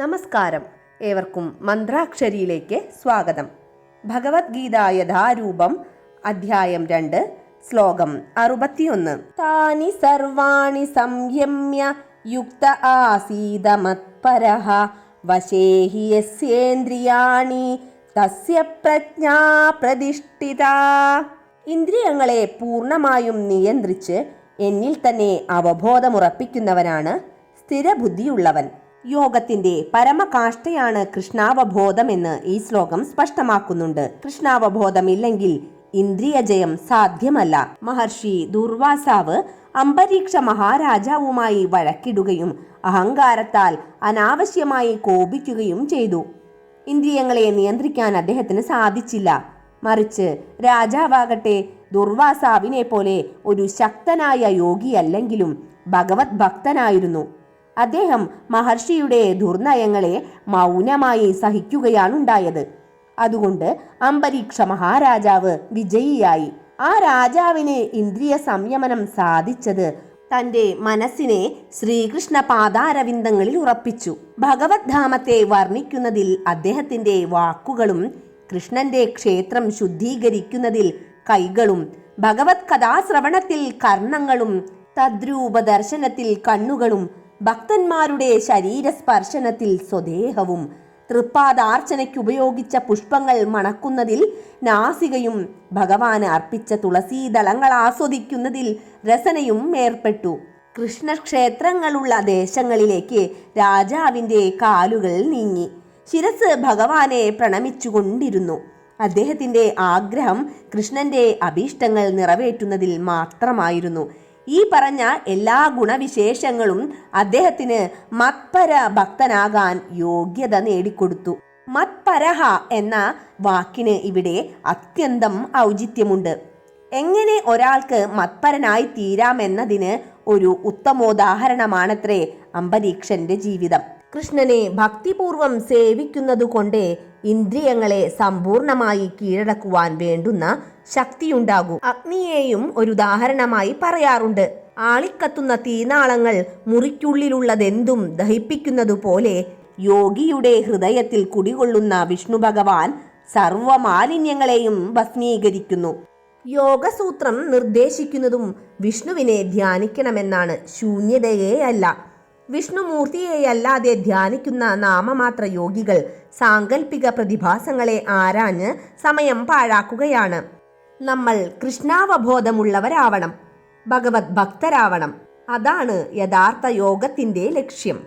നമസ്കാരം. ഏവർക്കും മന്ത്രാക്ഷരിയിലേക്ക് സ്വാഗതം. ഭഗവത്ഗീത യഥാരൂപം അധ്യായം രണ്ട് ശ്ലോകം അറുപത്തിയൊന്ന്. താനി സർവാണി സംയമ്യ യുക്ത ആസീത വശേഹി വശേ യസ്യേന്ദ്രിയാണി തസ്യ പ്രജ്ഞാ പ്രതിഷ്ഠിത. ഇന്ദ്രിയങ്ങളെ പൂർണമായും നിയന്ത്രിച്ച് എന്നിൽ തന്നെ അവബോധമുറപ്പിക്കുന്നവനാണ് സ്ഥിരബുദ്ധിയുള്ളവൻ. യോഗത്തിന്റെ പരമകാഷ്ഠയാണ് കൃഷ്ണാവബോധമെന്ന് ഈ ശ്ലോകം സ്പഷ്ടമാക്കുന്നുണ്ട്. കൃഷ്ണാവബോധമില്ലെങ്കിൽ ഇന്ദ്രിയജയം സാധ്യമല്ല. മഹർഷി ദുർവാസാവ് അംബരീക്ഷ മഹാരാജാവുമായി വഴക്കിടുകയും അഹങ്കാരത്താൽ അനാവശ്യമായി കോപിക്കുകയും ചെയ്തു. ഇന്ദ്രിയങ്ങളെ നിയന്ത്രിക്കാൻ അദ്ദേഹത്തിന് സാധിച്ചില്ല. മറിച്ച് രാജാവാകട്ടെ ദുർവാസാവിനെ പോലെ ഒരു ശക്തനായ യോഗിയല്ലെങ്കിലും ഭഗവത് ഭക്തനായിരുന്നു. അദ്ദേഹം മഹർഷിയുടെ ദുർനയങ്ങളെ മൗനമായി സഹിക്കുകയാണുണ്ടായത്. അതുകൊണ്ട് അംബരീക്ഷ മഹാരാജാവ് വിജയിയായി. ആ രാജാവിന് ഇന്ദ്രിയ സംയമനം സാധിച്ചത് തന്റെ മനസ്സിനെ ശ്രീകൃഷ്ണ പാതാരവിന്ദങ്ങളിൽ ഉറപ്പിച്ചു. ഭഗവത് ധാമത്തെ വർണിക്കുന്നതിൽ അദ്ദേഹത്തിന്റെ വാക്കുകളും കൃഷ്ണന്റെ ക്ഷേത്രം ശുദ്ധീകരിക്കുന്നതിൽ കൈകളും ഭഗവത് കഥാശ്രവണത്തിൽ കർണങ്ങളും തദ്രൂപ ദർശനത്തിൽ കണ്ണുകളും ഭക്തന്മാരുടെ ശരീരസ്പർശനത്തിൽ സ്വദേഹവും തൃപ്പാദാർച്ചനയ്ക്ക് ഉപയോഗിച്ച പുഷ്പങ്ങൾ മണക്കുന്നതിൽ നാസികയും ഭഗവാന് അർപ്പിച്ച തുളസീദളങ്ങൾ ആസ്വദിക്കുന്നതിൽ രസനയും ഏർപ്പെട്ടു. കൃഷ്ണക്ഷേത്രങ്ങളുള്ള ദേശങ്ങളിലേക്ക് രാജാവിന്റെ കാലുകൾ നീങ്ങി. ശിരസ് ഭഗവാനെ പ്രണമിച്ചുകൊണ്ടിരുന്നു. അദ്ദേഹത്തിന്റെ ആഗ്രഹം കൃഷ്ണന്റെ അഭീഷ്ടങ്ങൾ നിറവേറ്റുന്നതിൽ മാത്രമായിരുന്നു. ഈ പറഞ്ഞ എല്ലാ ഗുണവിശേഷങ്ങളും അദ്ദേഹത്തിന് മത്പര ഭക്തനാകാൻ യോഗ്യത നേടിക്കൊടുത്തു. മത്പരഹ എന്ന വാക്കിന് ഇവിടെ അത്യന്തം ഔചിത്യമുണ്ട്. എങ്ങനെ ഒരാൾക്ക് മത്പരനായി തീരാമെന്നതിന് ഒരു ഉത്തമോദാഹരണമാണത്രേ അംബരീക്ഷന്റെ ജീവിതം. കൃഷ്ണനെ ഭക്തിപൂർവം സേവിക്കുന്നതുകൊണ്ട് ഇന്ദ്രിയങ്ങളെ സമ്പൂർണമായി കീഴടക്കുവാൻ വേണ്ടുന്ന ശക്തിയുണ്ടാകൂ. അഗ്നിയെയും ഒരു ഉദാഹരണമായി പറയാറുണ്ട്. ആളിക്കത്തുന്ന തീനാളങ്ങൾ മുറിക്കുള്ളിലുള്ളതെന്തും ദഹിപ്പിക്കുന്നതുപോലെ യോഗിയുടെ ഹൃദയത്തിൽ കുടികൊള്ളുന്ന വിഷ്ണു ഭഗവാൻ സർവമാലിന്യങ്ങളെയും ഭസ്മീകരിക്കുന്നു. യോഗസൂത്രം നിർദ്ദേശിക്കുന്നതും വിഷ്ണുവിനെ ധ്യാനിക്കണമെന്നാണ് ശൂന്യതയെ അല്ല വിഷ്ണുമൂർത്തിയെയല്ലാതെ ധ്യാനിക്കുന്ന നാമമാത്ര യോഗികൾ സാങ്കല്പിക പ്രതിഭാസങ്ങളെ ആരാഞ്ഞ് സമയം പാഴാക്കുകയാണ്. നമ്മൾ കൃഷ്ണാവബോധമുള്ളവരാവണം ഭഗവത് ഭക്തരാവണം. അതാണ് യഥാർത്ഥ യോഗത്തിന്റെ ലക്ഷ്യം.